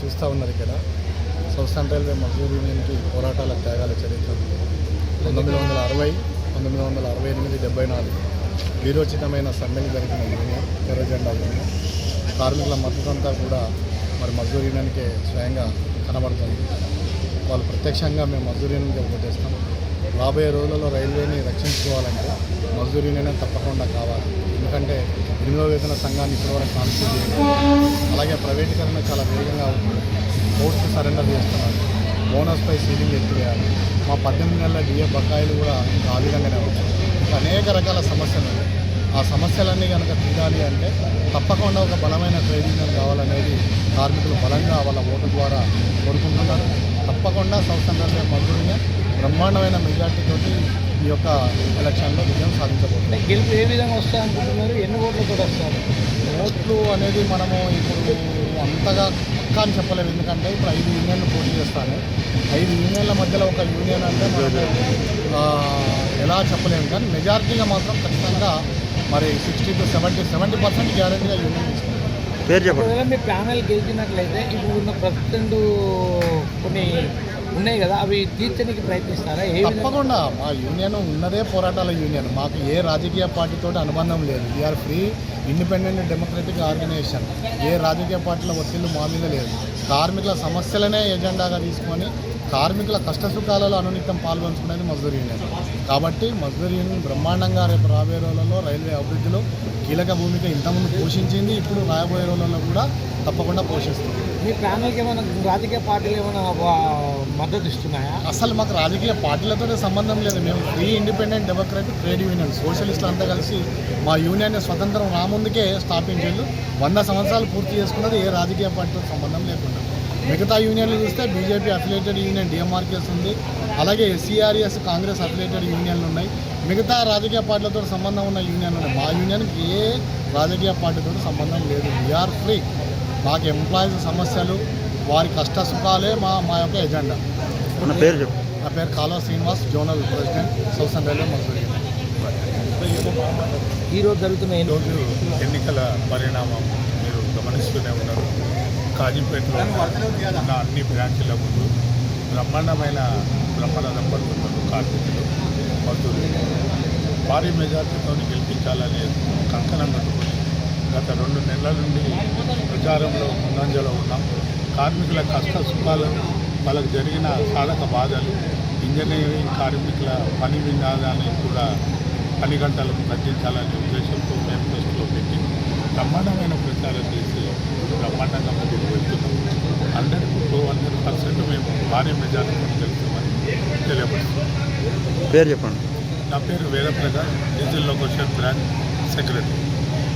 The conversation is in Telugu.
చూస్తూ ఉన్నారు ఇక్కడ. సౌత్ రైల్వే మజూర్ యూనియన్కి పోరాటాల త్యాగాల చరిత్ర. పంతొమ్మిది వందల అరవై పంతొమ్మిది వందల అరవై ఎనిమిది డెబ్బై నాలుగు. వీరోచితమైన సమ్మెలు జరిగిన యూనియన్ ఎర్ర జెండా యూనియన్. కార్మికుల మద్దతు కూడా మరి మజూర్ యూనియన్కే స్వయంగా కనబడుతుంది వాళ్ళు ప్రత్యక్షంగా మేము మజూర్ యూనియన్కి ఓటేస్తాం రాబోయే రోజులలో రైల్వేని రక్షించుకోవాలంటే మజూర్ యూనియన్ తప్పకుండా కావాలి. ఎందుకంటే ఎనిమిదో వేతన సంఘాన్ని ఇప్పటివరకు కాన్స్టిట్యూట్ అలాగే ప్రైవేటీకరణ చాలా వేగంగా ఉంటుంది కోర్టు సరెండర్ చేస్తున్నారు. బోనస్పై సీలింగ్ ఎత్తివేయాలి. మా పద్దెనిమిది నెలల డిఏ బకాయిలు కూడా ఇంకా ఆ విధంగానే ఉంటాయి అనేక రకాల సమస్యలు ఆ సమస్యలన్నీ కనుక తీరాలి అంటే తప్పకుండా ఒక బలమైన ట్రేడ్ యూనియన్ కావాలనేది కార్మికులు బలంగా వాళ్ళ ఓటు ద్వారా కోరుకుంటున్నారు. తప్పకుండా సంస్థ రైల్వే మద్దతుని బ్రహ్మాండమైన మెజార్టీతోటి ఈ యొక్క ఎలక్షన్లో విజయం సాధించబోతుంది. గెలుపు ఏ విధంగా వస్తాయి అనుకుంటున్నారు? ఎన్ని ఓట్లతో వస్తారు? ఓట్లు అనేది మనము ఇప్పుడు అంతగా పక్కా అని చెప్పలేము. ఎందుకంటే ఇప్పుడు ఐదు యూనియన్లు పోటీ చేస్తాను. ఐదు యూనియన్ల మధ్యలో ఒక యూనియన్ అంటే మనకు ఎలా చెప్పలేము. కానీ మెజారిటీగా మాత్రం ఖచ్చితంగా మరి sixty to seventy seventy percent గ్యారెంటీగా యూనియన్ తీసుకుంటాం. పేరు చెప్పండి. మీ ప్యానల్ గెలిచినట్లయితే ఇప్పుడు ఉన్న ప్రజెంట్ కొన్ని ఉన్నాయి కదా అవి తీర్చడానికి ప్రయత్నిస్తారా? ఏ తప్పకుండా. మా యూనియన్ ఉన్నదే పోరాటాల యూనియన్. మాకు ఏ రాజకీయ పార్టీతో అనుబంధం లేదు. We are free independent democratic organisation ఏ రాజకీయ పార్టీల ఒత్తిళ్ళు మా మీద లేదు. కార్మికుల సమస్యలనే ఎజెండాగా తీసుకొని కార్మికుల కష్టసుఖాలలో అనునిత్యం పాల్గొంచుకునేది మజ్దూర్ యూనియన్. కాబట్టి మజ్దూర్ యూనియన్ బ్రహ్మాండంగా రేపు రాబోయే రోజులలో రైల్వే అభివృద్ధిలో కీలక భూమిక ఇంతకుముందు పోషించింది ఇప్పుడు రాబోయే రోజులలో కూడా తప్పకుండా పోషిస్తుంది. మీ ప్యానల్కి ఏమైనా రాజకీయ పార్టీలు ఏమైనా మద్దతు ఇస్తున్నాయా? అసలు మాకు రాజకీయ పార్టీలతో సంబంధం లేదు. మేము free independent democratic trade union సోషలిస్టులు అంతా కలిసి మా యూనియన్ స్వతంత్రం రాముందుకే స్థాపించారు వంద సంవత్సరాలు పూర్తి చేసుకున్నది ఏ రాజకీయ పార్టీతో సంబంధం లేకుండా. మిగతా యూనియన్లు చూస్తే బీజేపీ అఫిలియేటెడ్ యూనియన్ డిఎంఆర్కేస్ ఉంది. అలాగే ఎస్సీఆర్ఎస్ కాంగ్రెస్ అఫిలియేటెడ్ యూనియన్లు ఉన్నాయి. మిగతా రాజకీయ పార్టీలతో సంబంధం ఉన్న యూనియన్లు ఉన్నాయి. మా యూనియన్కి ఏ రాజకీయ పార్టీతో సంబంధం లేదు. వీఆర్ ఫ్రీ మాకు ఎంప్లాయీస్ సమస్యలు వారి కష్ట సుఖాలే మా మా యొక్క ఎజెండా మన పేరు చెప్పు. నా పేరు Kaluva Srinivas zonal president south railway Masuri. ఈరోజు జరుగుతున్న ఈరోజు ఎన్నికల పరిణామం మీరు గమనిస్తూనే ఉన్నారు. కాజీపేటలో ఉన్న అన్ని బ్రాంచీల ముందు బ్రహ్మాండమైన బ్రహ్మరథం పడుతున్నారు కార్మికులు మద్దతులు భారీ మెజార్టీతో గెలిపించాలనే కంకణం కట్టుకొని గత రెండు నెలల నుండి ప్రచారంలో ముందంజలో ఉన్నాం. కార్మికుల కష్ట సుఖాలు వాళ్ళకు జరిగిన సాధక బాధలు ఇంజనీరింగ్ కార్మికుల పని విధానాన్ని కూడా పని గంటలకు తగ్గించాలనే ఉద్దేశంతో మేనిఫెస్టోలో పెట్టి బ్రహ్మాండమైన ప్రచారం చేసి బ్రహ్మాండంగా ముందుకు వెళ్తున్నాం. హండ్రెడ్ టూ హండ్రెడ్ పర్సెంట్ మేము భారీ మెజారిటీతో గెలుస్తామని తెలియపరుస్తున్నాం. పేరు చెప్పండి. నా పేరు Vedaprakash diesel location branch secretary.